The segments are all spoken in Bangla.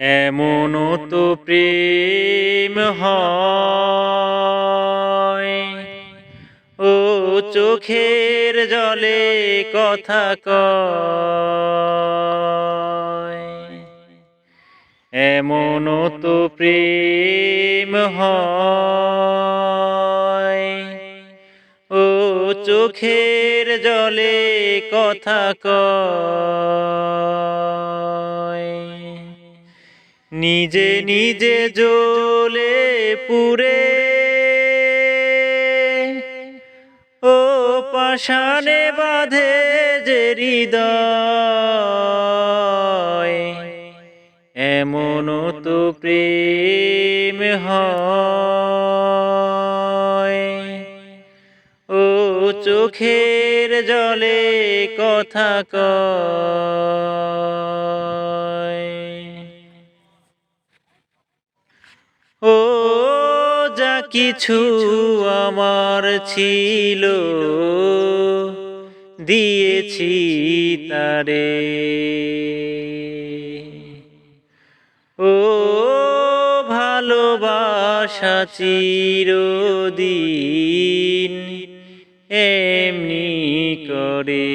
এমন তো প্রেম ও চোখের জলে কথা কয়। এমন তো প্রেম ও চোখের জলে কথা কয়। নিজে নিজে জ্বলে পুরে ও পাশানে বাঁধে যে হৃদয়, এমন তো প্রেম হয়। ও চোখের জলে কথা কয় কিছু আমার ছিল। দিয়েছি তারে। ও ভালোবাসা চিরদিন এমনি করে।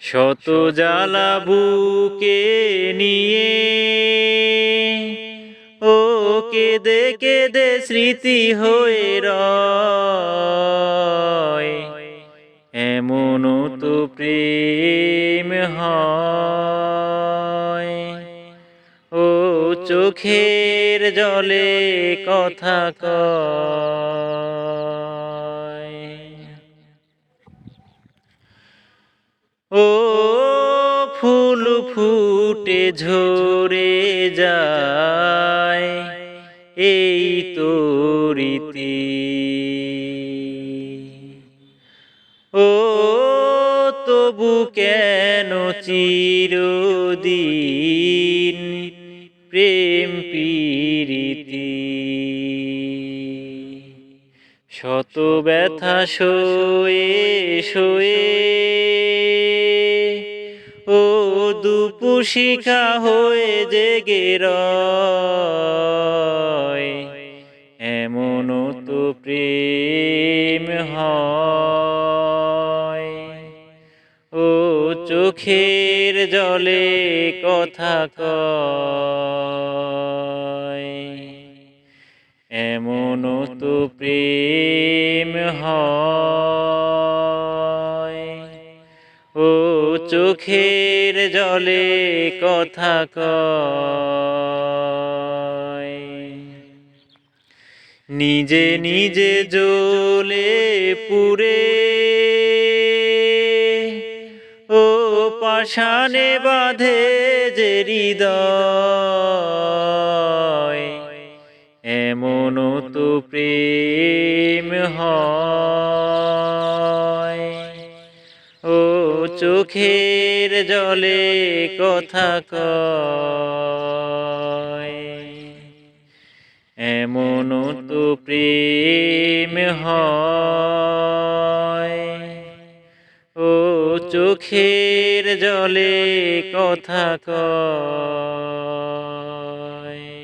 শত জ্বালা বুকে নিয়ে কেদে কেদে স্মৃতি হয়ে রয়। তো প্রেম হয়। ও চোখের জলে কথা কয়। ও ফুল ফুটে ঝরে যায়। এই তো রীতি ও তবু কেন চিরদিন প্রেম পীরিতি? শত ব্যথা সয়ে ও দুপুশিখা হয়ে জেগে রয়। এমন তো প্রেম হয়। ও চোখের জলে কথা কয়। এমন তো প্রেম হয়। চোখের জলে কথা কয়। নিজে নিজে জলে পুরে ও পাষাণে বাঁধে যে হৃদয় এমন তো প্রেম হয়। চোখের জলে কথা কয়। এমন তো প্রেম ও চোখের জলে কথা কয়।